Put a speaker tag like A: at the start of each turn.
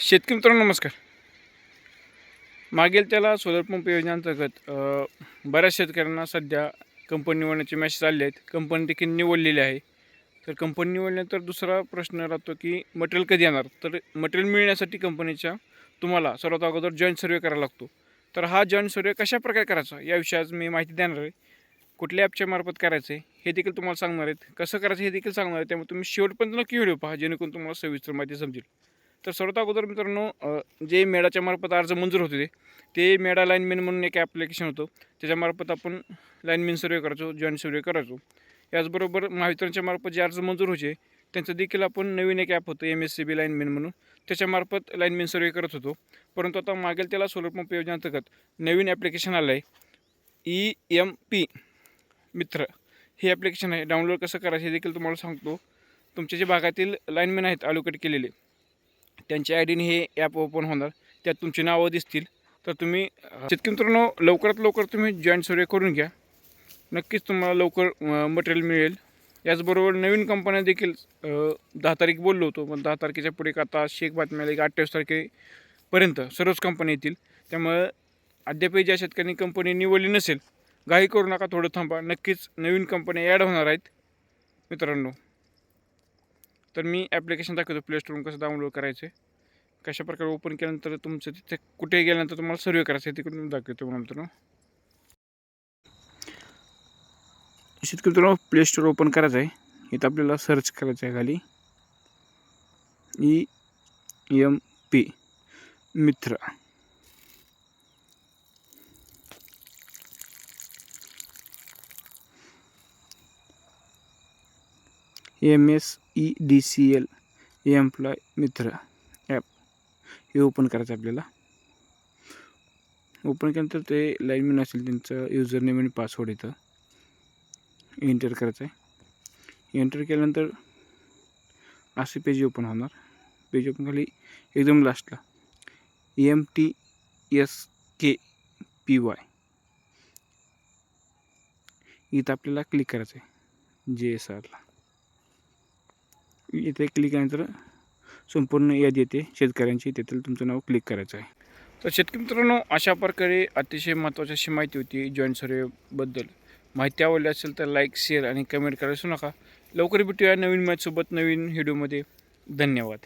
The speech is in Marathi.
A: शेतकरी मित्रांनो नमस्कार. मागील त्याला सोलर पंप योजनेअंतर्गत बऱ्याच शेतकऱ्यांना सध्या कंपनी निवडण्याचे मॅसेज आले आहेत. कंपनी देखील निवडलेली आहे. तर कंपनी निवडल्यानंतर दुसरा प्रश्न राहतो की मटेरियल कधी येणार? तर मटेरियल मिळण्यासाठी कंपनीच्या तुम्हाला सर्वात अगोदर जॉईंट सर्वे करावा लागतो. तर हा जॉईंट सर्वे कशा प्रकारे करायचा? याविषयी आज मी माहिती देणार आहे. कुठल्या ॲपच्या मार्फत करायचं आहे हे देखील तुम्हाला सांगणार आहेत. कसं करायचं हे देखील सांगणार आहे त्यामुळे तुम्ही शेवटपर्यंत नक्की व्हिडिओ पहा जेणेकरून तुम्हाला सविस्तर माहिती समजेल. तर सर्वात अगोदर मित्रांनो जे मेडाच्या मार्फत अर्ज मंजूर होते ते मेडा लाईनमॅन म्हणून एक ॲप्लिकेशन होतं. त्याच्यामार्फत आपण लाईनमॅन सर्वे करायचो जॉईंट सर्वे करायचो. याचबरोबर महावितरणच्या मार्फत जे अर्ज मंजूर व्हायचे त्यांचं देखील आपण नवीन एक ॲप होतं M S C B lineman म्हणून. त्याच्यामार्फत लाईनमॅन सर्वे करत होतो. परंतु आता मागेल त्याला सोलर पंप योजनेअंतर्गत नवीन ॲप्लिकेशन आलं आहे ई एम पी मित्र हे ॲप्लिकेशन आहे. डाउनलोड कसं करायचं हे देखील तुम्हाला सांगतो. तुमच्या जे भागातील लाईनमॅन आहेत अलोकेट केलेले त्यांच्या आय डीने हे ॲप ओपन होणार. त्यात तुमची नावं दिसतील. तर तुम्ही शेतकरी मित्रांनो लवकरात लवकर तुम्ही जॉईंट सर्वे करून घ्या. नक्कीच तुम्हाला लवकर मटेरियल मिळेल. याचबरोबर नवीन कंपन्या देखील दहा तारीख बोललो होतो पण दहा तारखेच्या पुढे एक आता शेख बातम्या आली की अठ्ठावीस तारखेपर्यंत सर्वच कंपन्या येतील. त्यामुळं अद्यापही ज्या शेतकऱ्यांनी कंपनी निवडली नसेल घाई करू नका थोडं थांबा. नक्कीच नवीन कंपन्या ॲड होणार आहेत मित्रांनो. तर मी ॲप्लिकेशन दाखवतो प्ले स्टोरून कसं डाउनलोड करायचं आहे. कशा प्रकारे ओपन केल्यानंतर तुमचं तिथे कुठे गेल्यानंतर तुम्हाला सर्वे करायचं आहे तिकडून मी दाखवतो नंतर शेतकरी मित्रांनो प्ले स्टोर ओपन करायचं आहे. इथं आपल्याला सर्च करायचं आहे खाली. E M P Mitra. M S E D C L employ Mitra app. हे ओपन करायचं आहे आपल्याला. ओपन केल्यानंतर ते लाईनमॅन असेल त्यांचं युजर नेम आणि पासवर्ड येतं एंटर करायचं आहे. एंटर केल्यानंतर असे पेज ओपन होणार. पेज ओपन खाली एकदम लास्टला M T S K P Y इथं आपल्याला क्लिक करायचं आहे. जे एस आरला इथे क्लिक केल्यानंतर संपूर्ण यादी येते. शेतकऱ्यांची. तेथील तुमचं नाव क्लिक करायचं आहे. तर शेतकरी मित्रांनो अशा प्रकारे अतिशय महत्त्वाची अशी माहिती होती जॉईंट सर्वेबद्दल. माहिती आवडली असेल तर लाईक शेअर आणि कमेंट करायला विसरू नका. लवकर भेटूया नवीन मॅचसोबत नवीन व्हिडिओमध्ये धन्यवाद.